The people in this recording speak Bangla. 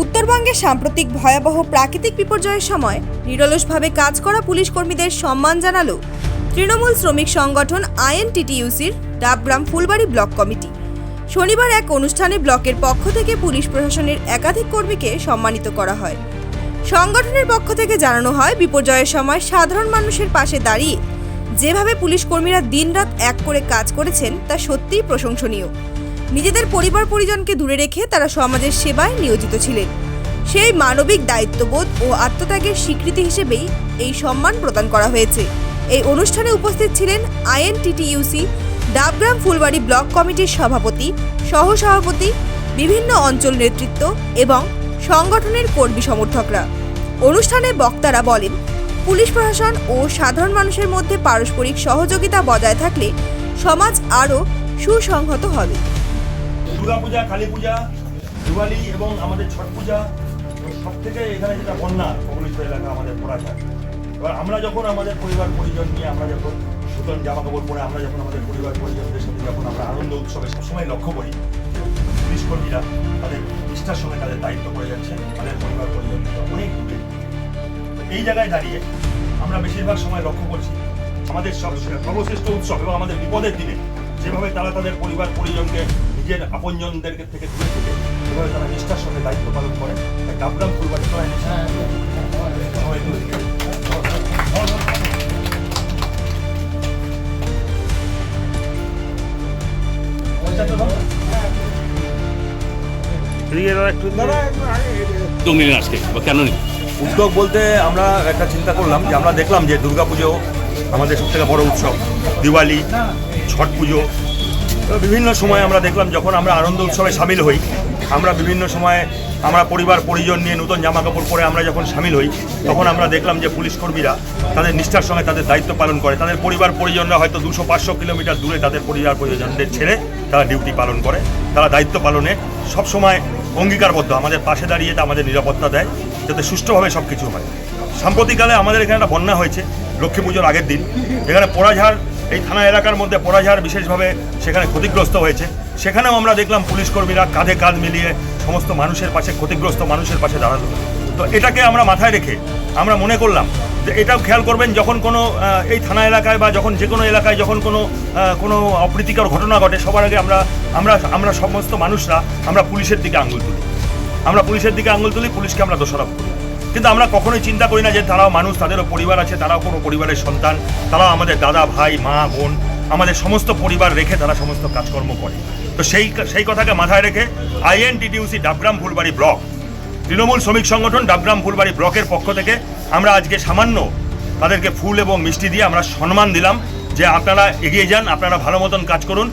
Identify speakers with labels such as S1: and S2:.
S1: উত্তরবঙ্গে সাম্প্রতিক ভয়াবহ প্রাকৃতিক বিপর্যয়ের সময় নিরলসভাবে কাজ করা পুলিশ কর্মীদের সম্মান জানালো তৃণমূল শ্রমিক সংগঠন আইএনটিটিইউসির ডাবগ্রাম ফুলবাড়ি ব্লক কমিটি। শনিবার এক অনুষ্ঠানে ব্লকের পক্ষ থেকে পুলিশ প্রশাসনের একাধিক কর্মীকে সম্মানিত করা হয়। সংগঠনের পক্ষ থেকে জানানো হয়, বিপর্যয়ের সময় সাধারণ মানুষের পাশে দাঁড়িয়ে যেভাবে পুলিশ কর্মীরা দিনরাত এক করে কাজ করেছেন, তা সত্যিই প্রশংসনীয়। নিজেদের পরিবার পরিজনকে দূরে রেখে তারা সমাজের সেবায় নিয়োজিত ছিলেন। সেই মানবিক দায়িত্ববোধ ও আত্মত্যাগের স্বীকৃতি হিসেবেই এই সম্মান প্রদান করা হয়েছে। এই অনুষ্ঠানে উপস্থিত ছিলেন আইএনটিটিইউসি, ডাবগ্রাম ফুলবাড়ি ব্লক কমিটির সভাপতি, সহসভাপতি, বিভিন্ন অঞ্চল নেতৃত্ব এবং সংগঠনের কর্মী সমর্থকরা। অনুষ্ঠানে বক্তারা বলেন, পুলিশ প্রশাসন ও সাধারণ মানুষের মধ্যে পারস্পরিক সহযোগিতা বজায় থাকলে সমাজ আরও সুসংহত হবে।
S2: দুর্গাপূজা কালী পূজা, দিওয়ালি এবং আমাদের ছট পূজা। সব থেকে এখানে যেটা বন্যা কবলিত এলাকা আমাদের পড়াশার এবার আমরা যখন আমাদের পরিবার পরিজন নিয়ে আমরা যখন নতুন জামা কাপড় পরে আমরা যখন আমাদের পরিবার পরিজনদের সাথে যখন আমরা আনন্দ উৎসবে সবসময় লক্ষ্য করি পুলিশ কর্মীরা তাদের নিষ্ঠার সঙ্গে তাদের দায়িত্ব করে যাচ্ছেন, তাদের পরিবার পরিজন অনেক দূরে। এই জায়গায় দাঁড়িয়ে আমরা বেশিরভাগ সময় লক্ষ্য করছি, আমাদের সর্বশ্রেষ্ঠ উৎসব এবং আমাদের বিপদের দিনে যেভাবে তারা তাদের পরিবার পরিজনকে নিজের আপনজনদের থেকে দূরে থেকে যেভাবে তারা নিষ্ঠার সঙ্গে দায়িত্ব পালন করে তাই ডাবগ্রাম ফুলবাড়ি সবাই সবাই
S3: উদ্যোগ কেন নিলেন
S2: উদ্যোগ বলতে আমরা একটা চিন্তা করলাম যে আমরা দেখলাম যে দুর্গাপুজো আমাদের সব থেকে বড় উৎসব। দিওয়ালি ছট পুজো। বিভিন্ন সময় আমরা দেখলাম যখন আমরা আনন্দ উৎসবে সামিল হই, আমরা বিভিন্ন সময়ে আমরা পরিবার, পরিজন নিয়ে নতুন জামা কাপড় পরে আমরা যখন সামিল হই, তখন আমরা দেখলাম যে পুলিশ কর্মীরা তাদের নিষ্ঠার সঙ্গে তাদের দায়িত্ব পালন করে। তাদের পরিবার, পরিজনরা হয়তো দুশো পাঁচশো কিলোমিটার দূরে তাদের পরিবার, পরিজনদের ছেড়ে তারা ডিউটি পালন করে। তারা দায়িত্ব পালনে সবসময় অঙ্গীকারবদ্ধ, আমাদের পাশে দাঁড়িয়ে আমাদের নিরাপত্তা দেয়, যাতে সুষ্ঠুভাবে সব কিছু হয়। সাম্প্রতিককালে আমাদের এখানে একটা বন্যা হয়েছে, লক্ষ্মী পুজোর আগের দিন। এখানে পোড়াঝাড় এই থানা এলাকার মধ্যে পোড়াঝাড় বিশেষভাবে সেখানে ক্ষতিগ্রস্ত হয়েছে। সেখানেও আমরা দেখলাম পুলিশ কর্মীরা কাঁধে কাঁধ মিলিয়ে সমস্ত মানুষের পাশে, ক্ষতিগ্রস্ত মানুষের পাশে দাঁড়াল। তো এটাকে আমরা মাথায় রেখে আমরা মনে করলাম যে এটাও খেয়াল করবেন যখন কোনো এই থানা এলাকায় বা যখন যে কোনো এলাকায় যখন কোনো কোনো অপ্রীতিকর ঘটনা ঘটে, সবার আগে আমরা আমরা আমরা সমস্ত মানুষরা আমরা পুলিশের দিকে আঙুল তুলি। আমরা পুলিশের দিকে আঙুল তুলি, পুলিশকে আমরা দোষারোপ করি। কিন্তু আমরা কখনোই চিন্তা করি না যে তারাও মানুষ, তাদেরও পরিবার আছে, তারাও কোনো পরিবারের সন্তান। তারাও আমাদের দাদা, ভাই, মা, বোন, আমাদের সমস্ত পরিবার রেখে তারা সমস্ত কাজকর্ম করে। তো সেই সেই কথাকে মাথায় রেখে আইএনটিটিউসি ডাবগ্রাম ফুলবাড়ি ব্লক, তৃণমূল শ্রমিক সংগঠন ডাবগ্রাম ফুলবাড়ি ব্লকের পক্ষ থেকে আমরা আজকে সামান্য তাদেরকে ফুল এবং মিষ্টি দিয়ে আমরা সম্মান দিলাম যে আপনারা এগিয়ে যান, আপনারা ভালো মতন কাজ করুন।